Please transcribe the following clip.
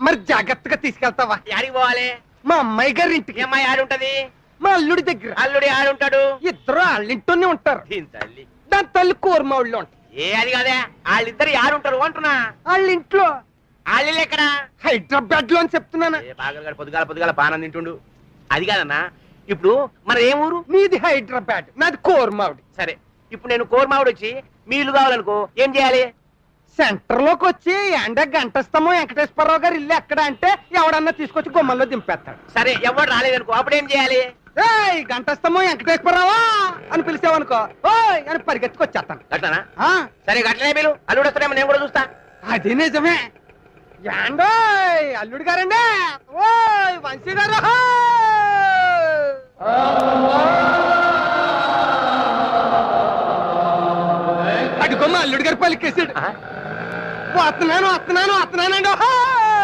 మరి జాగ్రత్తగా తీసుకెళ్తావా? యాడికి పోవాలి? మా అమ్మాయి గారి ఇంటికి. అమ్మాయి ఆడుంటది? మా అల్లుడి దగ్గర. అల్లుడి ఆడుంటాడు? ఇద్దరు వాళ్ళ ఇంట్లోనే ఉంటారు. దీని తల్లి? దాని తల్లి కూరమావుళ్ళు ఉంటారు. ఏ అది కాదే. వాళ్ళిద్దరు ఆడుంటారు అంటున్నా. వాళ్ళ ఇంట్లో వాళ్ళు ఎక్కడ? హైదరాబాద్లో అని చెప్తున్నాను. బాగా పొద్దుగాల పొద్దుగాల పానం తింటుండు. అది కాదన్నా ఇప్పుడు మన ఏం ఊరు? నీది హైదరాబాద్ నాది కోరమావిడి సరే ఇప్పుడు నేను కోరమావిడ వచ్చి మీ ఇల్లు కావాలనుకో ఏం చేయాలి? సెంటర్లోకి వచ్చి ఎండ గంటస్తమో వెంకటేశ్వరరావు గారు ఇల్లు ఎక్కడ అంటే ఎవడన్నా తీసుకొచ్చి గుమ్మల్లో దింపేస్తాడు. సరే ఎవరు రాలేదనుకో అప్పుడు ఏం చేయాలి? ఏయ్ గంటస్తమో వెంకటేశ్వరరావా? అని పిలిచావనుకో. ఓయ్ అని పరిగెత్తుకొచ్చేస్తాను. గట్లనా? ఆ, సరే గట్లనే మీరు అల్లుడు వస్తాడేమో నేను కూడా చూస్తా. అది నిజమే. యాండోయ్ అల్లుడు గారండి. ఓయ్ వంశీ గారు అడుగో మా అల్లుడు గారు పలికేసాడు? వస్తున్నాను వస్తున్నాను వస్తున్నానండి ఓహో!